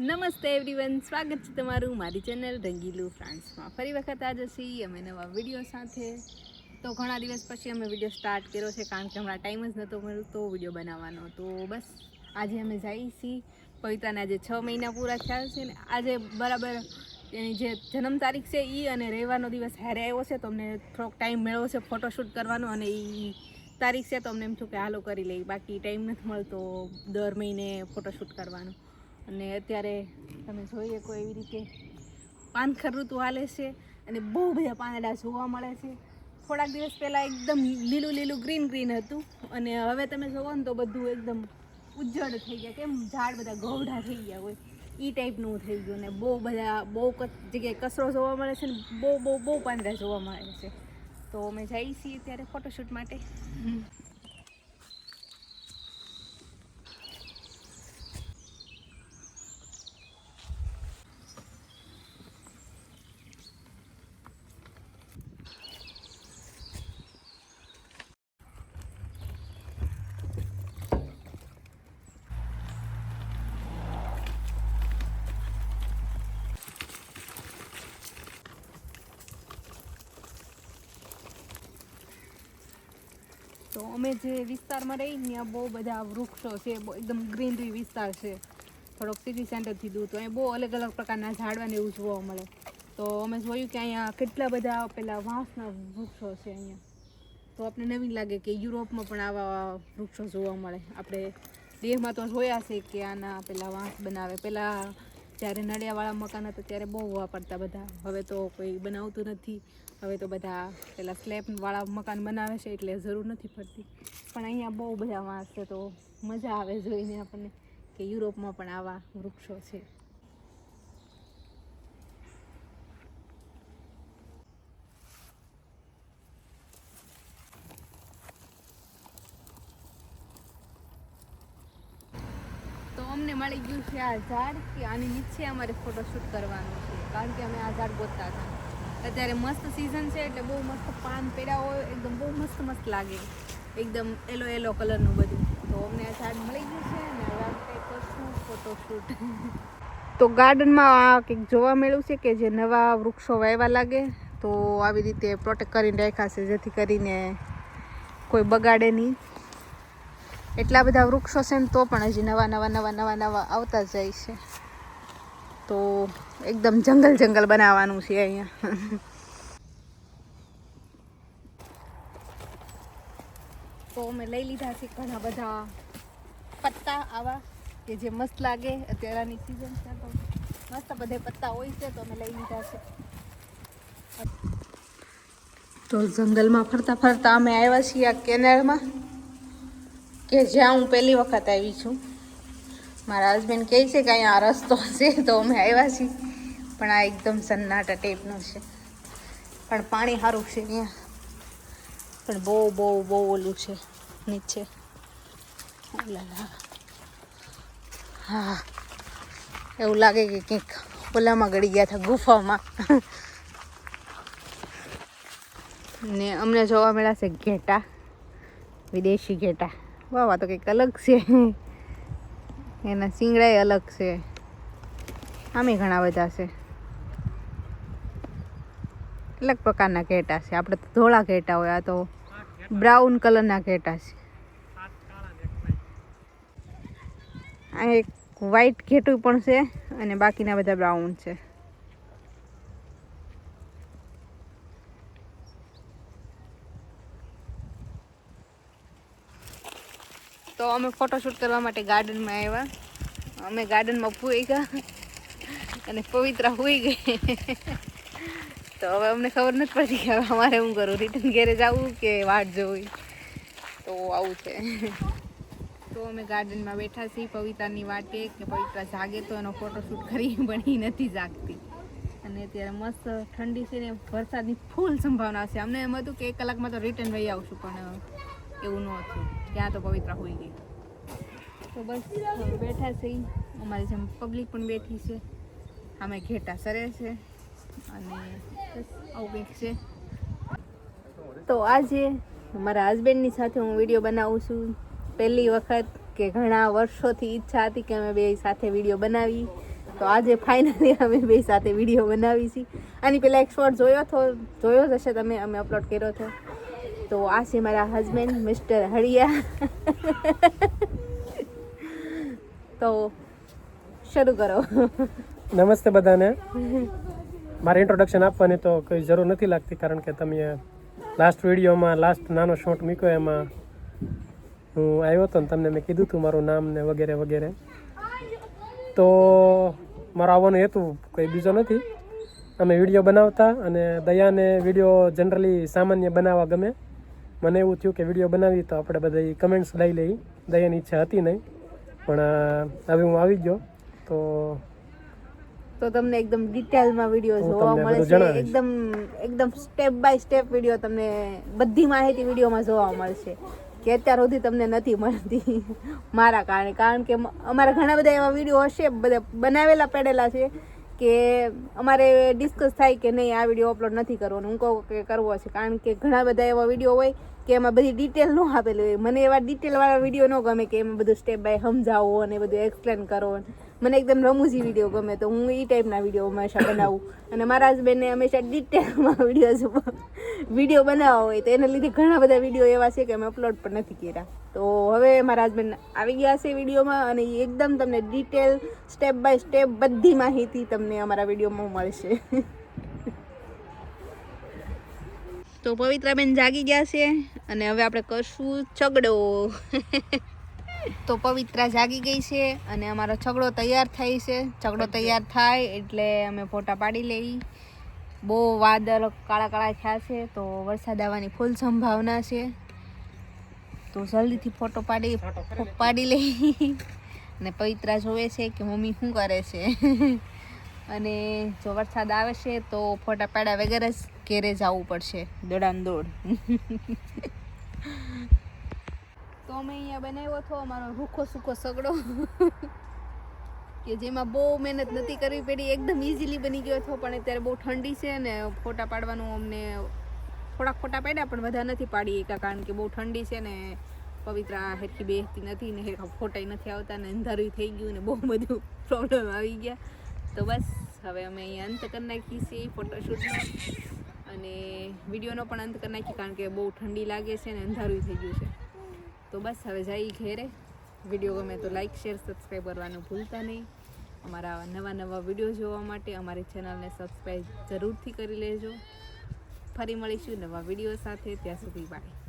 નમસ્તે એવરીવન સ્વાગત છે તમારું મારી ચેનલ રંગીલું ફ્રાન્સમાં ફરી વખત આજે છીએ અમે નવા વીડિયો સાથે. તો ઘણા દિવસ પછી અમે વીડિયો સ્ટાર્ટ કર્યો છે કારણ કે હમણાં ટાઈમ જ નહોતો મળતો વીડિયો બનાવવાનો. તો બસ, આજે અમે જઈએ છીએ. પવિત્રાને આજે છ મહિના પૂરા થયા છે ને આજે બરાબર એની જે જન્મ તારીખ છે એ અને રહેવાનો દિવસ હારે આવ્યો છે તો અમને થોડોક ટાઈમ મેળવો છે ફોટોશૂટ કરવાનો અને એ તારીખ છે તો અમને એમ થયું કે હાલો કરી લઈ બાકી ટાઈમ નથી મળતો દર મહિને ફોટોશૂટ કરવાનો. અને અત્યારે તમે જોઈએ કોઈ એવી રીતે પાનખર ઋતુ હાલે છે અને બહુ બધા પાંદડા જોવા મળે છે. થોડાક દિવસ પહેલાં એકદમ લીલું લીલું ગ્રીન ગ્રીન હતું અને હવે તમે જોવો ને તો બધું એકદમ ઉજ્જડ થઈ ગયા. કેમ ઝાડ બધા ગૌઢા થઈ ગયા હોય. એ ટાઈપનું થઈ ગયું ને બહુ બધા, બહુ જગ્યાએ કચરો જોવા મળે છે ને બહુ બહુ બહુ પાંદડા જોવા મળે છે. તો અમે જઈએ છીએ ત્યારે ફોટોશૂટ માટે. તો અમે જે વિસ્તારમાં રહી ત્યાં બહુ બધા વૃક્ષો છે એકદમ ગ્રીનરી વિસ્તાર છે. થોડોક સિટી સેન્ટરથી દૂર, તો અહીંયા બહુ અલગ અલગ પ્રકારના ઝાડવાને એવું જોવા મળે. તો અમે જોયું કે અહીંયા કેટલા બધા પેલા વાંસના વૃક્ષો છે અહીંયા. તો આપણે નવીન લાગે કે યુરોપમાં પણ આવા વૃક્ષો જોવા મળે. આપણે દેહમાં તો જોયા છે કે આના પેલા વાંસ બનાવે, પેલા જ્યારે નળિયાવાળા મકાન હતા ત્યારે બહુ વાપરતા બધા. હવે તો કોઈ બનાવતું નથી. હવે તો બધા પેલા સ્લેબવાળા મકાન બનાવે છે એટલે જરૂર નથી પડતી. પણ અહીંયા બહુ બધા વાંસ છે તો મજા આવે જોઈને આપણને કે યુરોપમાં પણ આવા વૃક્ષો છે તો અમને મળી ગયું છે આ ઝાડ કે આની નીચે અમારે ફોટોશૂટ કરવાનું છે. કારણ કે અમે આ ઝાડ ગોતતા હતા. અત્યારે મસ્ત સિઝન છે એટલે બહુ મસ્ત પાન પહેર્યા હોય, એકદમ બહુ મસ્ત મસ્ત લાગે. એકદમ એલો એલો કલરનું બધું. તો અમને આ ઝાડ મળી ગયું છે અને હવે આપણે કરશું ફોટોશૂટ તો ગાર્ડનમાં આ કંઈક જોવા મળ્યું છે કે જે નવા વૃક્ષો વાવ્યા લાગે, તો આવી રીતે પ્રોટેક્ટ કરીને રાખ્યા છે, જેથી કરીને કોઈ બગાડે નહીં. એટલા બધા વૃક્ષો છે ને, તો પણ હજી નવા નવા નવા નવા નવા આવતા જાય છે. તો એકદમ જંગલ જંગલ બનાવવાનું છે અહીંયા. તો અમે લઈ લીધા છે ઘણા બધા પત્તા આવા, કે જે મસ્ત લાગે. અત્યારની સિઝન છે તો મસ્ત બધે પત્તા હોય છે, તો અમે લઈ લીધા છે. તો જંગલમાં ફરતા ફરતા અમે આવ્યા છીએ આ કેનાલમાં. કે જ્યાં હું પહેલી વખત આવી છું. મારા હસબન્ડ કહે છે કે અહીંયા આ રસ્તો છે તો અમે આવ્યા છીએ. પણ આ એકદમ સન્નાટા ટાઈપનું છે. પણ પાણી સારું છે અહીંયા પણ બહુ બહુ બહુ ઓલું છે. નીચે. હા. એવું લાગે કે કંઈક ઓલામાં ગળી ગયા હતા ગુફામાં. ને અમને જોવા મળ્યા છે ઘેટા. વિદેશી ઘેટા. વાહ તો કંઈક અલગ છે. એના શિંગડાય અલગ છે. આમે ઘણા બધા છે. અલગ પ્રકારના ઘેટા છે. આપણે તો ધોળા ઘેટા હોય, આ તો બ્રાઉન કલરના ઘેટા છે. આ એક વ્હાઈટ ઘેટું પણ છે અને બાકીના બધા બ્રાઉન છે. તો અમે ફોટોશૂટ કરવા માટે ગાર્ડનમાં આવ્યા. અમે ગાર્ડનમાં પૂઈ ગયા અને પવિત્રા હોઈ ગઈ. તો હવે અમને ખબર નથી પડતી કે હવે અમારે શું કરવું? રિટર્ન ઘેરે જવું કે વાટ જોવી? તો આવું છે. તો અમે ગાર્ડનમાં બેઠા છીએ. પવિત્રાની વાટે કે પવિત્રા જાગે તો એનો ફોટોશૂટ કરી પણ એ નથી જાગતી. અને અત્યારે મસ્ત ઠંડી છે ને, વરસાદની ફૂલ સંભાવના છે. અમને એમ હતું કે એક કલાકમાં તો રિટર્ન વહી આવશું, પણ એવું ન હતું. ત્યાં તો પવિત્રા હોઈ ગઈ. તો બસ બેઠા છે અમારી જેમ પબ્લિક પણ બેઠી છે. અમે ઘેટા સરે છે. અને બસ, આવું કંઈક છે. તો આજે મારા હસબન્ડની સાથે હું વીડિયો બનાવું છું. પહેલી વખત કે ઘણા વર્ષોથી ઈચ્છા હતી કે અમે બે સાથે વીડિયો બનાવી. તો આજે ફાઇનલી અમે બે સાથે વીડિયો બનાવી છીએ. આની પહેલાં એક શોર્ટ જોયો હતો જોયો જ હશે તમે, અમે અપલોડ કર્યો હતો તો આ છે મારા હસબન્ડ મિસ્ટર હળિયા તો શરૂ કરો. નમસ્તે બધાને. મારે ઇન્ટ્રોડક્શન આપવાની તો કોઈ જરૂર નથી લાગતી, કારણ કે તમે લાસ્ટ વિડીયોમાં લાસ્ટ નાનો શોટ મૂક્યો એમાં. હું આવ્યો હતો ને તમને મેં કીધું હતું મારું નામ ને વગેરે વગેરે. તો મારો આવવાનો હેતુ કોઈ બીજો નથી. અમે વીડિયો બનાવતા અને દયાને વીડિયો જનરલી સામાન્ય બનાવવા ગમે. મને એવું થયું કે વીડિયો બનાવી તો આપણે બધા કમેન્ટ્સ લઈ લઈ દયાની ઈચ્છા હતી નહીં પણ હવે હું આવી ગયો તો તો તમને એકદમ ડિટેલમાં વીડિયો જોવા મળે છે એકદમ એકદમ સ્ટેપ બાય સ્ટેપ વીડિયો તમને બધી માહિતી વિડીયોમાં જોવા મળશે કે અત્યાર સુધી તમને નથી મળતી મારા કારણે. કારણ કે અમારા ઘણા બધા એવા વીડિયો હશે બધા બનાવેલા પડેલા છે. કે અમારે ડિસ્કસ થાય કે નહીં, આ વીડિયો અપલોડ નથી કરવાનો. હું કહું કે કરવો છે, કારણ કે ઘણા બધા એવા વીડિયો હોય કે એમાં બધી ડિટેલ ન આપેલી હોય. મને એવા ડિટેલવાળા વીડિયો ન ગમે કે એમાં બધું સ્ટેપ બાય સમજાવો અને બધું એક્સપ્લેન કરો. મને એકદમ રમૂજી વીડિયો ગમે, તો હું એ ટાઈપના વીડિયો હંમેશા બનાવું. અને મારા હસબેન્ડને હંમેશા ડિટેલમાં વીડિયો વીડિયો બનાવવા હોય તો એના લીધે ઘણા બધા વીડિયો એવા છે કે અમે અપલોડ પણ નથી કર્યા. તો હવે મારા હસબન્ડ આવી ગયા છે વિડીયોમાં અને એકદમ તમને ડિટેલ સ્ટેપ બાય સ્ટેપ બધી માહિતી તમને અમારા વિડીયોમાં મળશે. તો પવિત્રાબેન જાગી ગયા છે અને હવે આપણે કરશું છગડો. તો પવિત્રા જાગી ગઈ છે અને અમારો છગડો તૈયાર થાય છે. છગડો તૈયાર થાય એટલે અમે ફોટા પાડી લઈ. બહુ વાદળ કાળા કાળા થયા છે તો વરસાદ આવવાની ફૂલ સંભાવના છે. તો જલ્દીથી ફોટો પાડી પાડી લઈ અને પવિત્રા જોવે છે કે મમ્મી શું કરે છે. અને જો વરસાદ આવે છે તો ફોટા પાડ્યા વગર જ ઘેરે જવું પડશે. દોડામ દોડ. તો અમે અહીંયા બનાવ્યો હતો અમારો રૂખો સૂખો સગડો. કે જેમાં બહુ મહેનત નથી કરવી પડી એકદમ ઇઝીલી બની ગયો હતો પણ અત્યારે બહુ ઠંડી છે ને ફોટા પાડવાનું અમને થોડાક ફોટા પાડ્યા પણ બધા નથી પાડી એકા, કારણ કે બહુ ઠંડી છે ને, પવિત્રા હેરખી બેસતી નથી ને હેરખા ફોટાય નથી આવતા ને અંધારું થઈ ગયું ને બહુ બધું પ્રોબ્લેમ આવી ગયા. તો બસ, હવે અમે અહીંયા અંત કરી નાખીએ છીએ ફોટોશૂટનો અને વિડીયોનો પણ અંત કરી નાખીએ કારણ કે બહુ ઠંડી લાગે છે ને અંધારું થઈ ગયું છે. તો બસ, હવે જઈ ઘેરે. વીડિયો ગમે તો લાઈક શેર સબસ્ક્રાઈબ કરવાનું ભૂલતા નહીં. અમારા નવા નવા વીડિયો જોવા માટે અમારી ચેનલને સબસ્ક્રાઈબ જરૂરથી કરી લેજો. ફરી મળીશું નવા વીડિયો સાથે. ત્યાં સુધી બાય